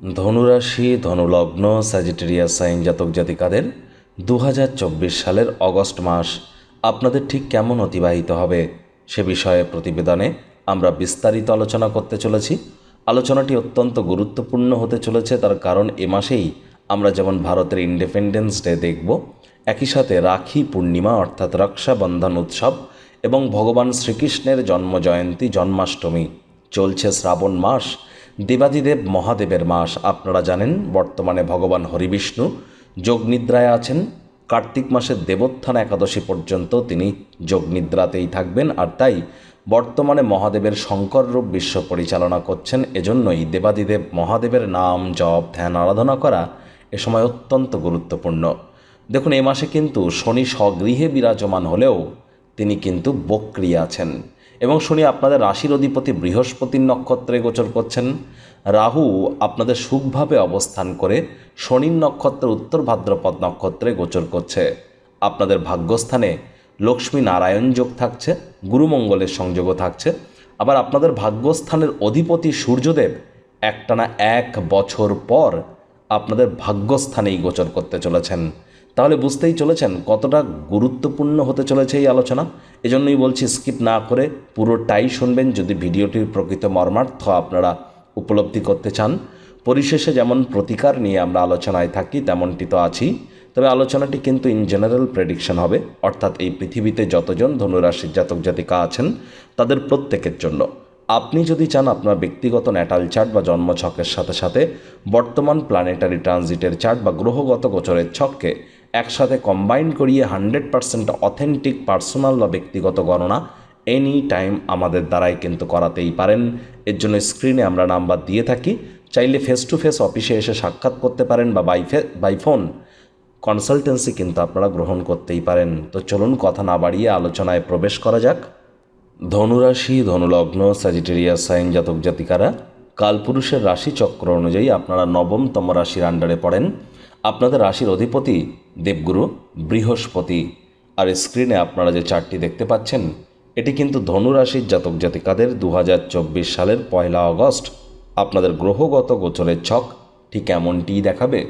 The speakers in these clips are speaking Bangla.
ধনুরাশি, ধনুলগ্ন স্যাজিটেরিয়া সাইন জাতক জাতিকাদের দু হাজার চব্বিশ সালের অগস্ট মাস আপনাদের ঠিক কেমন অতিবাহিত হবে? সে বিষয়ে প্রতিবেদনে আমরা বিস্তারিত আলোচনা করতে চলেছি। আলোচনাটি অত্যন্ত গুরুত্বপূর্ণ হতে চলেছে, তার কারণ এ মাসেই আমরা যেমন ভারতের ইন্ডিপেন্ডেন্স ডে দেখব, একই সাথে রাখি পূর্ণিমা অর্থাৎ রক্ষাবন্ধন উৎসব এবং ভগবান শ্রীকৃষ্ণের জন্মজয়ন্তী, জন্মাষ্টমী চলছে শ্রাবণ মাস। দেবাদিদেব মহাদেবের মাস, আপনারা জানেন, বর্তমানে ভগবান হরিবিষ্ণু যোগনিদ্রায় আছেন। কার্তিক মাসের দেবোত্থান একাদশী পর্যন্ত তিনি যোগনিদ্রাতেই থাকবেন আর তাই বর্তমানে মহাদেবের শঙ্কর রূপ বিশ্ব পরিচালনা করছেন। এজন্যই দেবাদিদেব মহাদেবের নাম, জপ, ধ্যান, আরাধনা করা এ সময় অত্যন্ত গুরুত্বপূর্ণ। দেখুন, এ মাসে কিন্তু শনি স্বগৃহে বিরাজমান হলেও তিনি কিন্তু বক্রি আছেন। এবং শনি আপনাদের রাশির অধিপতি বৃহস্পতির নক্ষত্রে গোচর করছেন। রাহু আপনাদের সুখভাবে অবস্থান করে শনির নক্ষত্রের উত্তর ভাদ্রপদ নক্ষত্রে গোচর করছে। আপনাদের ভাগ্যস্থানে লক্ষ্মী নারায়ণ যোগ থাকছে, গুরুমঙ্গলের সংযোগও থাকছে। আবার আপনাদের ভাগ্যস্থানের অধিপতি সূর্যদেব একটানা এক বছর পর আপনাদের ভাগ্যস্থানেই গোচর করতে চলেছেন। তাহলে বুঝতেই চলেছেন কতটা গুরুত্বপূর্ণ হতে চলেছে এই আলোচনা। এজন্যই বলছি, স্কিপ না করে পুরোটাই শুনবেন। যদি ভিডিওটির প্রকৃত মর্মার্থ আপনারা উপলব্ধি করতে চান, পরিশেষে যেমন প্রতিকার নিয়ে আমরা আলোচনায় থাকি, তেমনটি তো আছি তবে আলোচনাটি কিন্তু ইন জেনারেল প্রেডিকশন হবে, অর্থাৎ এই পৃথিবীতে যতজন ধনুরাশির জাতক জাতিকা আছেন, তাদের প্রত্যেকের জন্য। আপনি যদি চান আপনার ব্যক্তিগত ন্যাটাল চার্ট বা জন্মছকের সাথে সাথে বর্তমান প্ল্যানেটারি ট্রানজিটের চার্ট বা গ্রহগত গোচরের ছককে একসাথে কম্বাইন করিয়ে হান্ড্রেড পার্সেন্ট অথেন্টিক পার্সোনাল বা ব্যক্তিগত গণনা এনি টাইম আমাদের দ্বারাই কিন্তু করাতেই পারেন। এর জন্য স্ক্রিনে আমরা নাম্বার দিয়ে থাকি। চাইলে ফেস টু ফেস অফিসে এসে সাক্ষাৎ করতে পারেন বা বাই ফে বাই ফোন কনসালটেন্সি কিন্তু আপনারা গ্রহণ করতেই পারেন। তো চলুন কথা না বাড়িয়ে আলোচনায় প্রবেশ করা যাক। ধনুরাশি, ধনুলগ্ন স্যাজিটেরিয়াস সাইন জাতক জাতিকারা, কালপুরুষের রাশি চক্র অনুযায়ী আপনারা নবমতম রাশির আন্ডারে পড়েন। আপনাদের রাশির অধিপতি দেবগুরু, বৃহস্পতি আর স্ক্রিনে আপনারা যে চারটি দেখতে পাচ্ছেন, এটি কিন্তু ধনুরাশির জাতক জাতিকাদের দু হাজার চব্বিশ সালের পয়লা অগস্ট আপনাদের গ্রহগত গোচরের ছক ঠিক এমনটিই দেখাবে।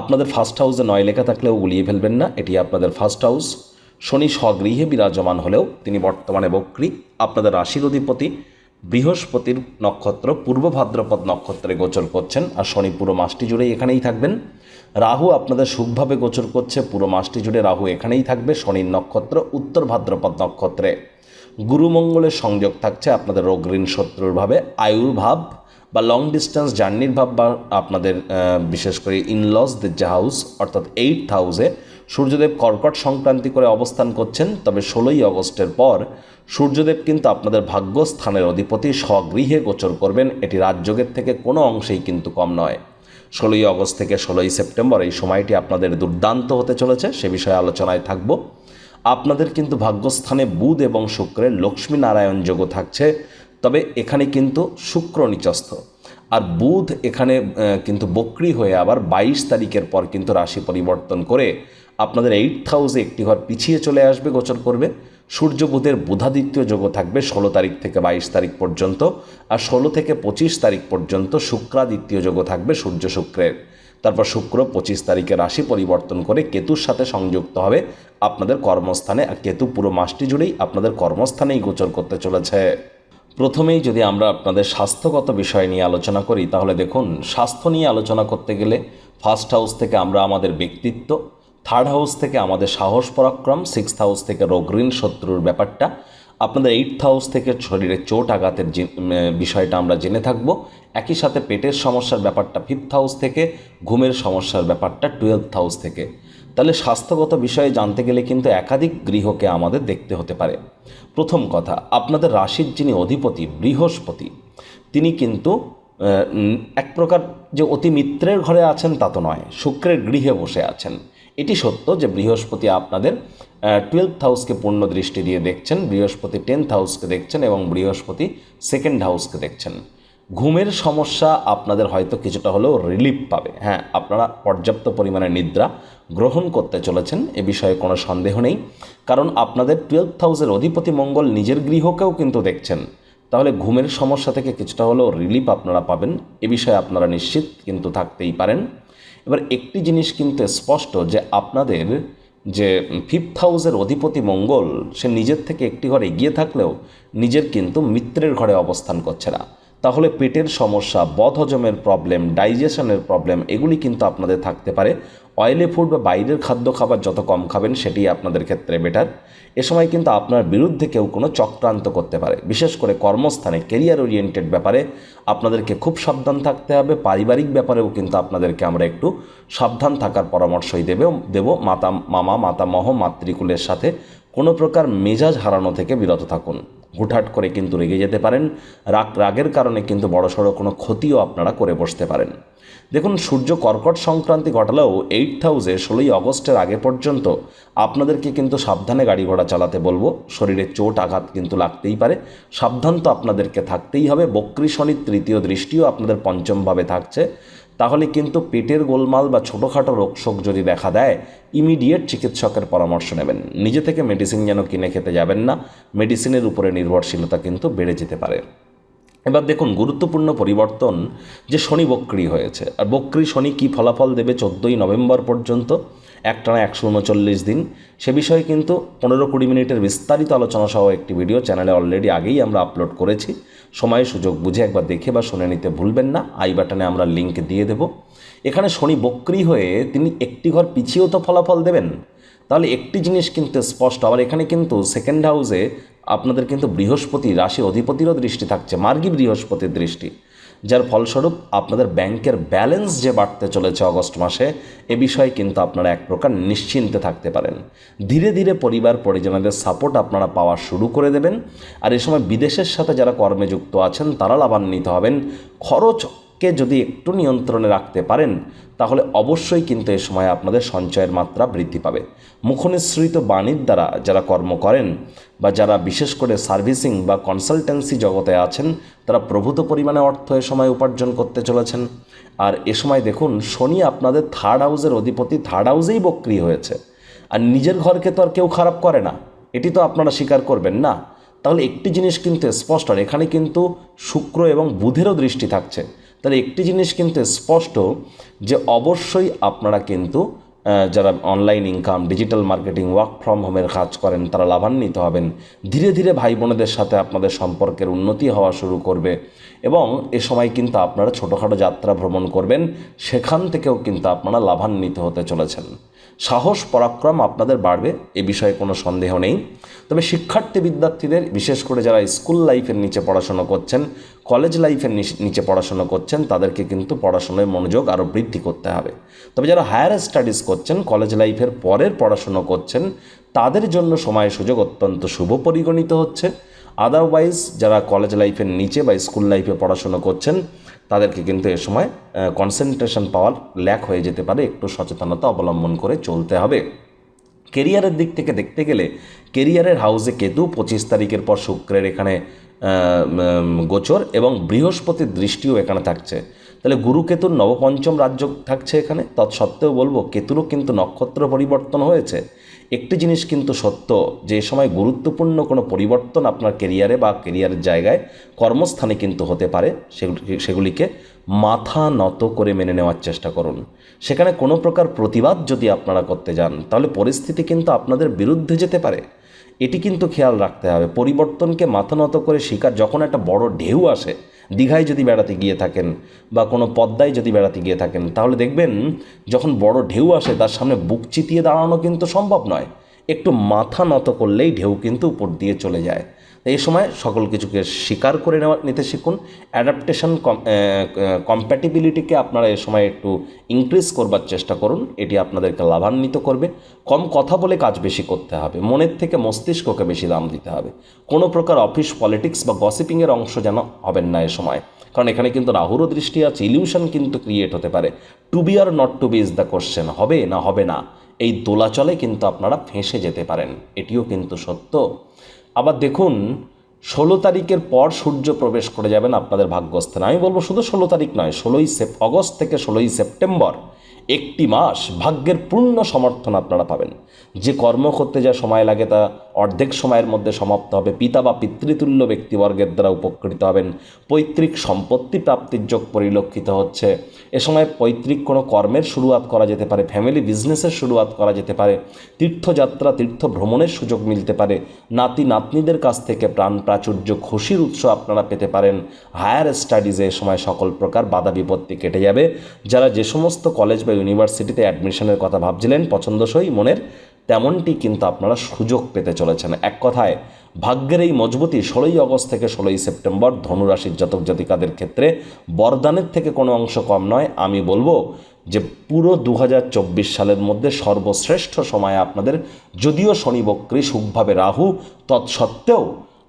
আপনাদের ফার্স্ট হাউসে নয় লেখা থাকলেও গুলিয়ে ফেলবেন না, এটি আপনাদের ফার্স্ট হাউস শনি স্বগৃহে বিরাজমান হলেও তিনি বর্তমানে বক্রী, আপনাদের রাশির অধিপতি। বৃহস্পতির নক্ষত্র পূর্ব ভাদ্রপদ নক্ষত্রে গোচর করছেন আর শনি পুরো মাসটি জুড়েই এখানেই থাকবেন। রাহু আপনাদের সুখভাবে গোচর করছে। পুরো মাসটি জুড়ে রাহু এখানেই থাকবে। শনির নক্ষত্র, উত্তর ভাদ্রপদ নক্ষত্রে। গুরুমঙ্গলের সংযোগ থাকছে আপনাদের রোগঋণ শত্রুর ভাবে। আয়ুর ভাব বা লং ডিস্টেন্স জার্নির ভাব বা আপনাদের বিশেষ করে ইনলসদের যে হাউস অর্থাৎ এইট হাউসে সূর্যদেব কর্কট সংক্রান্তি করে অবস্থান করছেন। তবে ষোলোই অগস্টের পর সূর্যদেব কিন্তু আপনাদের ভাগ্যস্থানের অধিপতি স্বগৃহে গোচর করবেন। এটি রাজযোগের থেকে কোনো অংশেই কিন্তু কম নয়। ষোলোই অগস্ট থেকে ষোলোই সেপ্টেম্বর এই সময়টি আপনাদের দুর্দান্ত হতে চলেছে, সে বিষয়ে আলোচনায় থাকব। আপনাদের কিন্তু ভাগ্যস্থানে বুধ এবং শুক্রের লক্ষ্মী নারায়ণ যোগও থাকছে, তবে এখানে কিন্তু শুক্র নিচস্থ। আর বুধ এখানে কিন্তু বক্রি হয়ে আবার বাইশ তারিখের পর কিন্তু রাশি পরিবর্তন করে আপনাদের এইট হাউসে একটি ঘর পিছিয়ে চলে আসবে, গোচর করবে। সূর্য বুধের বুধাদিত্য যোগও থাকবে ষোলো তারিখ থেকে বাইশ তারিখ পর্যন্ত আর ষোলো থেকে পঁচিশ তারিখ পর্যন্ত শুক্রাদিত্য যোগও থাকবে সূর্য শুক্রের। তারপর শুক্র পঁচিশ তারিখে রাশি পরিবর্তন করে কেতুর সাথে সংযুক্ত হবে। আপনাদের কর্মস্থানে আর কেতু পুরো মাসটি জুড়েই আপনাদের কর্মস্থানেই গোচর করতে চলেছে। প্রথমেই যদি আমরা আপনাদের স্বাস্থ্যগত বিষয় নিয়ে আলোচনা করি, তাহলে দেখুন, স্বাস্থ্য নিয়ে আলোচনা করতে গেলে ফার্স্ট হাউস থেকে আমরা আমাদের ব্যক্তিত্ব থার্ড হাউস থেকে আমাদের সাহস পরাক্রম সিক্সথ হাউস থেকে রোগঋণ শত্রুর ব্যাপারটা, আপনাদের এইটথ হাউস থেকে শরীরে চোট আঘাতের বিষয়টা আমরা জেনে থাকব। একই সাথে পেটের সমস্যার ব্যাপারটা ফিফথ হাউস থেকে ঘুমের সমস্যার ব্যাপারটা টুয়েলথ হাউস থেকে। তাহলে স্বাস্থ্যগত বিষয়ে জানতে গেলে কিন্তু একাধিক গৃহকে আমাদের দেখতে হতে পারে। প্রথম কথা, আপনাদের রাশির যিনি অধিপতি, বৃহস্পতি, তিনি কিন্তু এক প্রকার যে অতি মিত্রের ঘরে আছেন তা তো নয়, শুক্রের গৃহে বসে আছেন। এটি সত্য যে বৃহস্পতি আপনাদের টুয়েলথ হাউসকে পূর্ণ দৃষ্টি দিয়ে দেখছেন, বৃহস্পতি টেন্থ হাউসকে দেখছেন এবং বৃহস্পতি সেকেন্ড হাউসকে দেখছেন। ঘুমের সমস্যা আপনাদের হয়তো কিছুটা হলেও রিলিফ পাবে। হ্যাঁ আপনারা পর্যাপ্ত পরিমাণে নিদ্রা গ্রহণ করতে চলেছেন, এ বিষয়ে কোনো সন্দেহ নেই। কারণ আপনাদের টুয়েলভ হাউসের অধিপতি মঙ্গল নিজের গৃহকেও কিন্তু দেখছেন। তাহলে ঘুমের সমস্যা থেকে কিছুটা হলেও রিলিফ আপনারা পাবেন, এ বিষয়ে আপনারা নিশ্চিত কিন্তু থাকতেই পারেন। এবার একটি জিনিস কিন্তু স্পষ্ট যে আপনাদের যে ফিফথ হাউসের অধিপতি মঙ্গল, সে নিজের থেকে একটি ঘরে এগিয়ে থাকলেও নিজের কিন্তু মিত্রের ঘরে অবস্থান করছে না। তাহলে পেটের সমস্যা, বদহজমের প্রবলেম ডাইজেশনের প্রবলেম এগুলি কিন্তু আপনাদের থাকতে পারে। অয়েলি ফুড বা বাইরের খাদ্য খাবার যত কম খাবেন সেটি আপনাদের ক্ষেত্রে বেটার এ সময় কিন্তু আপনার বিরুদ্ধে কেউ কোনো চক্রান্ত করতে পারে। বিশেষ করে কর্মস্থানে কেরিয়ার ওরিয়েন্টেড ব্যাপারে আপনাদেরকে খুব সাবধান থাকতে হবে। পারিবারিক ব্যাপারেও কিন্তু আপনাদেরকে আমরা একটু সাবধান থাকার পরামর্শই দেবে, দেব। মাতা, মামা, মাতামহ, মাতৃকুলের সাথে কোনো প্রকার মেজাজ হারানো থেকে বিরত থাকুন। হুটহাট করে কিন্তু রেগে যেতে পারেন। রাগ রাগের কারণে কিন্তু বড়সড় কোনো ক্ষতিও আপনারা করে বসতে পারেন। দেখুন, সূর্য কর্কট সংক্রান্তি ঘটালেও এইট হাউসে ষোলোই অগস্টের আগে পর্যন্ত আপনাদেরকে কিন্তু সাবধানে গাড়ি ঘোড়া চালাতে বলব। শরীরে চোট আঘাত কিন্তু লাগতেই পারে। সাবধান তো আপনাদেরকে থাকতেই হবে। বক্রী শনির তৃতীয় দৃষ্টিও আপনাদের পঞ্চমভাবে থাকছে। তাহলে কিন্তু পেটের গোলমাল বা ছোটোখাটো রোগশোক যদি দেখা দেয় ইমিডিয়েট চিকিৎসকের পরামর্শ নেবেন। নিজে থেকে মেডিসিন যেন কিনে খেতে যাবেন না মেডিসিনের উপরে নির্ভরশীলতা কিন্তু বেড়ে যেতে পারে। এবার দেখুন, গুরুত্বপূর্ণ পরিবর্তন যে শনি বক্রি হয়েছে। আর বক্রি শনি কী ফলাফল দেবে চোদ্দোই নভেম্বর পর্যন্ত? একটানা একশো উনচল্লিশ দিন। সে বিষয়ে কিন্তু পনেরো কুড়ি মিনিটের বিস্তারিত আলোচনা সহ একটি ভিডিও চ্যানেলে অলরেডি আগেই আমরা আপলোড করেছি। সময় সুযোগ বুঝে একবার দেখে বা শুনে নিতে ভুলবেন না। আই বাটনে আমরা লিঙ্ক দিয়ে দেব। এখানে শনি বক্রি হয়ে তিনি একটি ঘর পিছিয়েও তো ফলাফল দেবেন। তাহলে একটি জিনিস কিন্তু স্পষ্ট। আবার এখানে কিন্তু সেকেন্ড হাউসে আপনাদের কিন্তু বৃহস্পতি রাশি অধিপতিরও দৃষ্টি থাকছে, মার্গী বৃহস্পতির দৃষ্টি। যার ফলস্বরূপ আপনাদের ব্যাংকের ব্যালেন্স যে বাড়তে চলেছে অগস্ট মাসে, এ বিষয়ে কিন্তু আপনারা এক প্রকার নিশ্চিন্তে থাকতে পারেন। ধীরে ধীরে পরিবার পরিজনদের সাপোর্ট আপনারা পাওয়া শুরু করে দেবেন। আর এ সময় বিদেশের সাথে যারা কর্মে যুক্ত আছেন, তারা লাভান্বিত হবেন। খরচ কে যদি একটু নিয়ন্ত্রণে রাখতে পারেন, তাহলে অবশ্যই কিন্তু এ সময় আপনাদের সঞ্চয়ের মাত্রা বৃদ্ধি পাবে। মুখনিসৃত বাণীর দ্বারা যারা কর্ম করেন বা যারা বিশেষ করে সার্ভিসিং বা কনসালটেন্সি জগতে আছেন, তারা প্রভূত পরিমাণে অর্থ এ সময় উপার্জন করতে চলেছেন। আর এ সময় দেখুন, শনি আপনাদের থার্ড হাউসের অধিপতি থার্ড হাউসেই বক্রি হয়েছে। আর নিজের ঘরকে তো আর কেউ খারাপ করে না। এটি তো আপনারা স্বীকার করবেন না। তাহলে একটি জিনিস কিন্তু স্পষ্ট, আর এখানে কিন্তু শুক্র এবং বুধেরও দৃষ্টি থাকছে। তাহলে একটি জিনিস কিন্তু স্পষ্ট যে অবশ্যই আপনারা কিন্তু যারা online income digital marketing work from হোমের কাজ করেন, তারা লাভান্বিত হবেন। ধীরে ধীরে ভাই বোনেদের সাথে আপনাদের সম্পর্কের উন্নতি হওয়া শুরু করবে এবং এ সময় কিন্তু আপনারা ছোটোখাটো যাত্রা ভ্রমণ করবেন, সেখান থেকেও কিন্তু আপনারা লাভান্বিত হতে চলেছেন। সাহস, পরাক্রম আপনাদের বাড়বে, এ বিষয়ে কোনো সন্দেহ নেই। তবে শিক্ষার্থী বিদ্যার্থীদের, বিশেষ করে যারা স্কুল লাইফের নিচে পড়াশোনা করছেন, কলেজ লাইফের নিচে পড়াশোনা করছেন, তাদেরকে কিন্তু পড়াশোনায় মনোযোগ আরও বৃদ্ধি করতে হবে। তবে যারা হায়ার স্টাডিজ করছেন, কলেজ লাইফের পরের পড়াশোনা করছেন, তাদের জন্য সময় সুযোগ অত্যন্ত শুভ পরিগণিত হচ্ছে। আদারওয়াইজ যারা কলেজ লাইফের নিচে বা স্কুল লাইফে পড়াশোনা করছেন, তাদেরকে কিন্তু এ সময় কনসেন্ট্রেশন পাওয়ার ল্যাক হয়ে যেতে পারে। একটু সচেতনতা অবলম্বন করে চলতে হবে। কেরিয়ারের দিক থেকে দেখতে গেলে কেরিয়ারের হাউসে কেতু পঁচিশ তারিখের পর শুক্রের এখানে গোচর এবং বৃহস্পতির দৃষ্টিও এখানে থাকছে। তাহলে গুরু কেতুর নবপঞ্চম রাজ্য থাকছে এখানে। তৎসত্ত্বেও বলব, কেতুরও কিন্তু নক্ষত্র পরিবর্তন হয়েছে। একটি জিনিস কিন্তু সত্য, যে সময় গুরুত্বপূর্ণ কোনো পরিবর্তন আপনার কেরিয়ারে বা কেরিয়ারের জায়গায় কর্মস্থানে কিন্তু হতে পারে, সেগুলি সেগুলিকে মাথা নত করে মেনে নেওয়ার চেষ্টা করুন। সেখানে কোনো প্রকার প্রতিবাদ যদি আপনারা করতে যান, তাহলে পরিস্থিতি কিন্তু আপনাদের বিরুদ্ধে যেতে পারে। এটি কিন্তু খেয়াল রাখতে হবে। পরিবর্তনকে মাথা নত করে শিকার যখন একটা বড় ঢেউ আসে, দীঘায় যদি বেড়াতে গিয়ে থাকেন বা কোনো পদ্মায় যদি বেড়াতে গিয়ে থাকেন, তাহলে দেখবেন যখন বড় ঢেউ আসে, তার সামনে বুক চিতিয়ে দাঁড়ানো কিন্তু সম্ভব নয়। একটু মাথা নত করলেই ঢেউ কিন্তু উপর দিয়ে চলে যায়। এই সময় সকল কিছুকে স্বীকার করে নেওয়া, নিতে শিখুন। অ্যাডাপ্টেশন কম্প্যাটিবিলিটিকে আপনারা এ সময় একটু ইনক্রিজ করবার চেষ্টা করুন। এটি আপনাদেরকে লাভান্বিত করবে। কম কথা বলে কাজ বেশি করতে হবে। মনের থেকে মস্তিষ্ককে বেশি দাম দিতে হবে। কোনো প্রকার অফিস পলিটিক্স বা গসিপিংয়ের অংশ যেন হবেন না এ সময়। কারণ এখানে কিন্তু রাহুরও দৃষ্টি আছে ইলিউশন কিন্তু ক্রিয়েট হতে পারে। To be or not to be is the question হবে না হবে না। এই দোলাচলে কিন্তু আপনারা ফেঁসে যেতে পারেন। এটিও কিন্তু সত্য। আবার দেখুন, ষোলো তারিখের পর সূর্য প্রবেশ করে যাবেন আপনাদের ভাগ্যস্থানে। আমি বলব শুধু ষোলো তারিখ নয়, ষোলোই সেপ, অগস্ট থেকে ষোলোই সেপ্টেম্বর। একটি মাস ভাগ্যের পূর্ণ সমর্থন আপনারা পাবেন। যে কর্ম করতে যা সময় লাগে তা অর্ধেক সময়ের মধ্যে সমাপ্ত হবে। পিতা বা পিতৃতুল্য ব্যক্তিবর্গের দ্বারা উপকৃত হবেন। পৈতৃক সম্পত্তি প্রাপ্তির যোগ পরিলক্ষিত হচ্ছে। এ সময় পৈতৃক কোনো কর্মের শুরুয়াত করা যেতে পারে। ফ্যামিলি বিজনেসের শুরুয়াত করা যেতে পারে। তীর্থযাত্রা, তীর্থ ভ্রমণের সুযোগ মিলতে পারে। নাতি, নাতনিদের কাছ থেকে প্রাণ প্রাচুর্য, খুশির উৎস আপনারা পেতে পারেন। হায়ার স্টাডিজে এ সময় সকল প্রকার বাধা বিপত্তি কেটে যাবে। যারা যে সমস্ত কলেজ বা ইউনিভার্সিটিতে অ্যাডমিশনের কথা ভাবছিলেন পছন্দসই মনের, তেমনটি কিন্তু আপনারা সুযোগ পেতে চলেছেন। এক কথায়, ভাগ্যের এই মজবুতি ষোলোই অগস্ট থেকে ষোলোই সেপ্টেম্বর ধনুরাশির জাতক জাতিকাদের ক্ষেত্রে বরদানের থেকে কোনো অংশ কম নয়। আমি বলব যে পুরো দু হাজার চব্বিশ সালের মধ্যে সর্বশ্রেষ্ঠ সময় আপনাদের, যদিও শনি বক্রী সুখভাবে রাহু, তৎসত্ত্বেও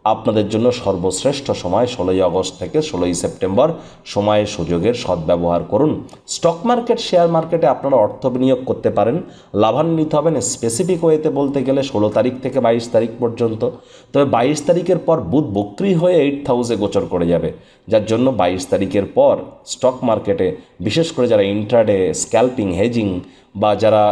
আপনাদের জন্য সর্বশ্রেষ্ঠ সময় ষোলোই আগস্ট থেকে ষোলোই সেপ্টেম্বর। সময়, সুযোগের সদ্ব্যবহার করুন। স্টক মার্কেট, শেয়ার মার্কেটে আপনারা অর্থ বিনিয়োগ করতে পারেন। লাভান্বিত হবেন স্পেসিফিক ওয়েতে বলতে গেলে ষোলো তারিখ থেকে বাইশ তারিখ পর্যন্ত। তবে বাইশ তারিখের পর বুধ বক্রি হয়ে এইট থাউজে গোচর করে যাবে। যার জন্য বাইশ তারিখের পর স্টক মার্কেটে বিশেষ করে যারা ইন্ট্রাডে স্ক্যাল্পিং হেজিং বা যারা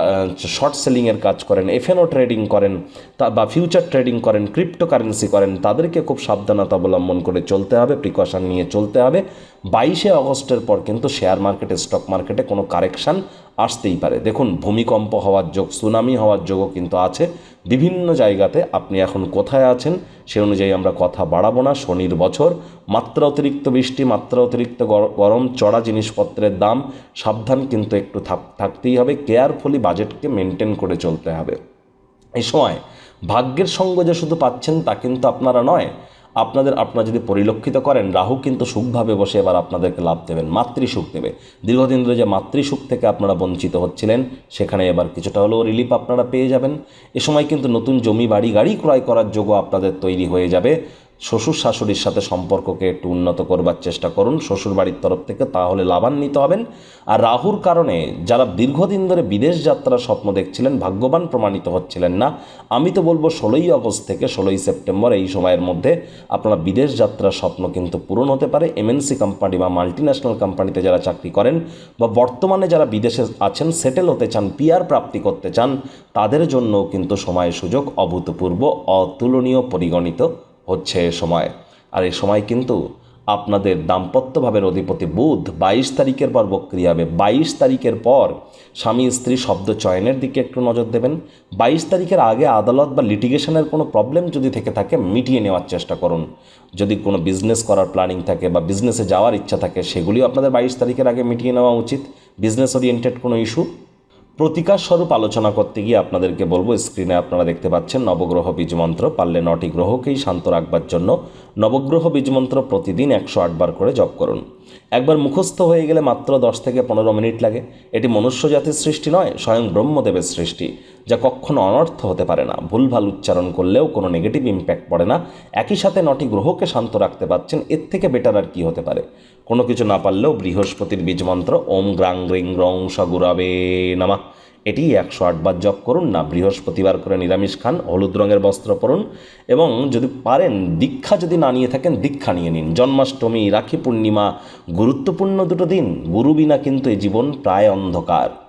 শর্ট সেলিংয়ের কাজ করেন এফএনও ট্রেডিং করেন, তা বা ফিউচার ট্রেডিং করেন ক্রিপ্টোকারেন্সি করেন, তাদেরকে খুব সাবধানতা অবলম্বন করে চলতে হবে প্রিকশন নিয়ে চলতে হবে। বাইশে অগস্টের পর কিন্তু শেয়ার মার্কেটে স্টক মার্কেটে কোনো কারেকশান আসতেই পারে। দেখুন, ভূমিকম্প হওয়ার যোগ সুনামি হওয়ার যোগও কিন্তু আছে। বিভিন্ন জায়গাতে আপনি এখন কোথায় আছেন সে অনুযায়ী আমরা কথা বাড়াবো না। শনির বছর, মাত্রা অতিরিক্ত বৃষ্টি, মাত্রা অতিরিক্ত গর- গরম, চড়া জিনিসপত্রের দাম, সাবধান কিন্তু একটু থাক- থাকতেই হবে। কেয়ারফুলি বাজেটকে মেনটেন করে চলতে হবে। এই সময় ভাগ্যের সঙ্গ যে শুধু পাচ্ছেন তা কিন্তু আপনারা নয় আপনাদের আপনারা যদি পরিলক্ষিত করেন, রাহু কিন্তু সুখভাবে বসে এবার আপনাদেরকে লাভ দেবেন, মাতৃসুখ দেবে। দীর্ঘদিন ধরে যে মাতৃসুখ থেকে আপনারা বঞ্চিত হচ্ছিলেন, সেখানে এবার কিছুটা হলেও রিলিফ আপনারা পেয়ে যাবেন। এ সময় কিন্তু নতুন জমি, বাড়ি, গাড়ি ক্রয় করার যোগ্য আপনাদের তৈরি হয়ে যাবে। শ্বশুর শাশুড়ির সাথে সম্পর্ককে একটু উন্নত করবার চেষ্টা করুন শ্বশুর বাড়ির তরফ থেকে তাহলে লাভান্বিত হবেন। আর রাহুর কারণে যারা দীর্ঘদিন ধরে বিদেশ যাত্রার স্বপ্ন দেখছিলেন, ভাগ্যবান প্রমাণিত হচ্ছিলেন না। আমি তো বলব ষোলোই আগস্ট থেকে ষোলোই সেপ্টেম্বর এই সময়ের মধ্যে আপনারা বিদেশ যাত্রার স্বপ্ন কিন্তু পূরণ হতে পারে। এমএনসি কোম্পানি বা মাল্টি ন্যাশনাল কোম্পানিতে যারা চাকরি করেন বা বর্তমানে যারা বিদেশে আছেন সেটেল হতে চান পিয়ার প্রাপ্তি করতে চান, তাদের জন্যও কিন্তু সময় সুযোগ অভূতপূর্ব, অতুলনীয়, পরিগণিত। হচ্ছে সময়। আর এ সময় কিন্তু আপনাদের দাম্পত্যভাবের অধিপতি বুধ বাইশ তারিখের পর বক্রি হবে বাইশ তারিখের পর স্বামী স্ত্রী শব্দ চয়নের দিকে একটু নজর দেবেন। বাইশ তারিখের আগে আদালত বা লিটিগেশনের কোনো প্রবলেম যদি থেকে থাকে, মিটিয়ে নেওয়ার চেষ্টা করুন। যদি কোনো বিজনেস করার প্ল্যানিং থাকে বা বিজনেসে যাওয়ার ইচ্ছা থাকে, সেগুলিও আপনাদের বাইশ তারিখের আগে মিটিয়ে নেওয়া উচিত। বিজনেস ওরিয়েন্টেড কোনো ইস্যু প্রতিকার স্বরূপ আলোচনা করতে গিয়ে আপনাদেরকে বলব স্ক্রিনে আপনারা দেখতে পাচ্ছেন নবগ্রহ বীজমন্ত্র, পারলে নটি গ্রহকেই শান্ত রাখবার জন্য নবগ্রহ বীজমন্ত্র প্রতিদিন একশো আটবার করে জপ করুন। একবার মুখস্থ হয়ে গেলে মাত্র দশ থেকে পনেরো মিনিট লাগে। এটি মনুষ্য জাতির সৃষ্টি নয়, স্বয়ং ব্রহ্মদেবের সৃষ্টি, যা কখনো অনর্থ হতে পারে না। ভুলভাল উচ্চারণ করলেও কোনো নেগেটিভ ইম্প্যাক্ট পড়ে না। একই সাথে নটি গ্রহকে শান্ত রাখতে পারছেন, এর থেকে বেটার আর কি হতে পারে? কোনো কিছু না পারলেও বৃহস্পতির বীজমন্ত্র, ওম গ্রাং গ্রিং রং সগুরাবে নামা। এটি একশো আটবার জপ করুন, না বৃহস্পতিবার করে নিরামিষ খান, হলুদ রঙের বস্ত্র পরুন এবং যদি পারেন, দীক্ষা যদি না নিয়ে থাকেন, দীক্ষা নিয়ে নিন। জন্মাষ্টমী, রাখি পূর্ণিমা, গুরুত্বপূর্ণ দুটো দিন, গুরু বিনা কিন্তু এই জীবন প্রায় অন্ধকার।